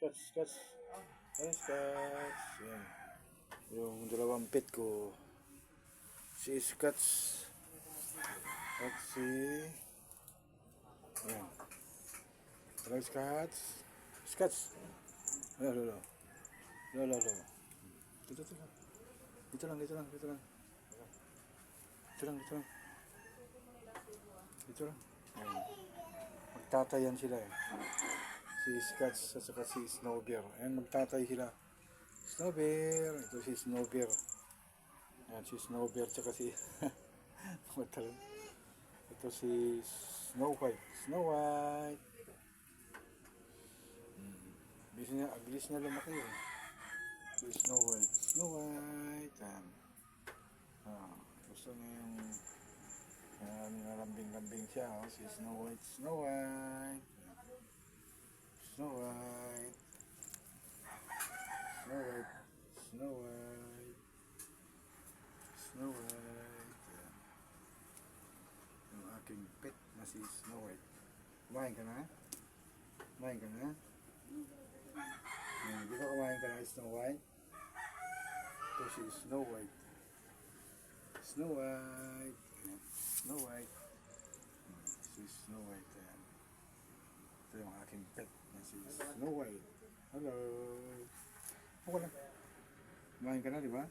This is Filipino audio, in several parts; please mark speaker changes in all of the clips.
Speaker 1: Scotch, Scotch. Ay, Scotch. Yan. Yung dalawang pet ko. Si Scotch. At si... Ayan. Scotch. Hello, hello, hello. Hello, hello, hello. Dito, dito. Dito lang, dito lang, dito lang. Dito lang, dito lang. Dito lang. Ayan. Magtatayan sila eh. Si Scotch at saka si Snowbear. Ayan, magtatay sila. Snowbear. Ito si Snowbear. Ayan, si Snowbear tsaka si... Matagal. Ito si Snow White. Snow White. Hmm. Bilis ang bilis niya lumaki eh. Si Snow White. Snow White. Ayan. Ah, gusto niya yung uh, nalambing-lambing siya. Oh. Si Snow White. Snow White. Snow White. Snow White. Snow White. Snow White. Ayan. Yung aking pet na si Snow White. Kumain ka na? Kumain ka na? Ayan, di ba kumain ka na Snow White? Ito si Snow White. Snow White. Snow White. Si Snow White. Ayan. Ito yung aking pet na si Snow White. Hello. Ako lang. Kumain ka na, di ba?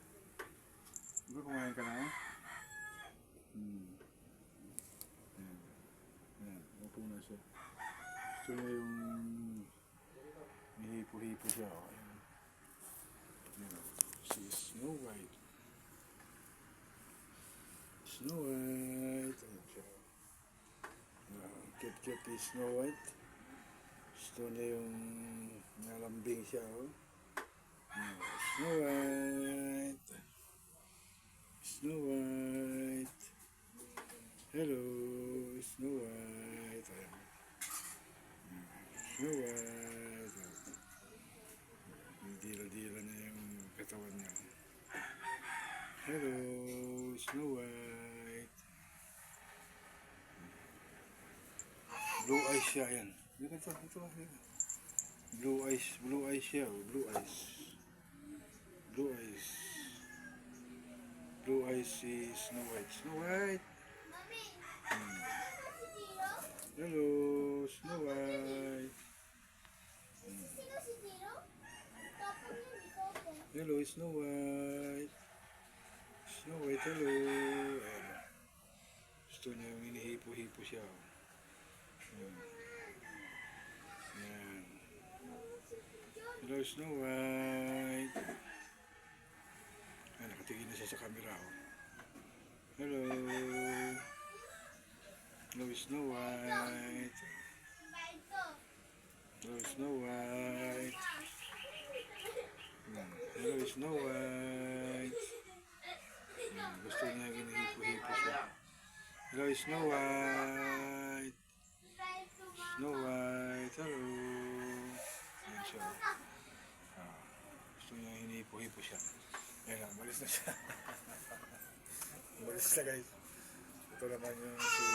Speaker 1: Di ba kumain ka na? Hmm. Ayan. Upo na siya. Gusto niya yung hihipo-hipo siya. oh. Ayan. Si Snow White. Snow White. Ayan siya. Uh, cute-cute Snow White. Gusto niya yung nalambing siya. Oh. Snow White. Snow White. Hello, Snow White. Ayan. White. Dila-dila na yung katawan niya. Hello, Snow White. Blue eyes siya, yan. Dito, dito, dito. Blue eyes, blue eyes siya, blue eyes. Blue eyes. Blue eyes si Snow White. Snow White. Hmm. Hello, Snow White.
Speaker 2: Sino si Tiro? Tapos yun, ikaw po.
Speaker 1: Hello, Snow White. Snow White, hello. Ayan. Gusto niya yung hinihipo-hipo siya. Ayan. Ayan. Hello, Snow White. Ayan, nakatingin na siya sa camera. Oh. Hello. Hello, Snow White. Hello, Snow White. Snow White. Ayan, gusto niya hinihipo-hipo siya. Hello, Snow White. Snow White, hello. Ayan siya. Ah, gusto niya hinihipo-hipo siya. Ayan lang, malis na siya. malis na guys. Ito naman yung si...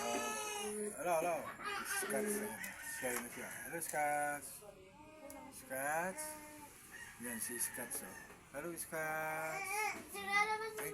Speaker 1: ah, hello, hello. Scats. Ayan. Siya na siya. Hello, Scats. Scats. Yan si Scats. Oh. Hello.
Speaker 2: Sira naman si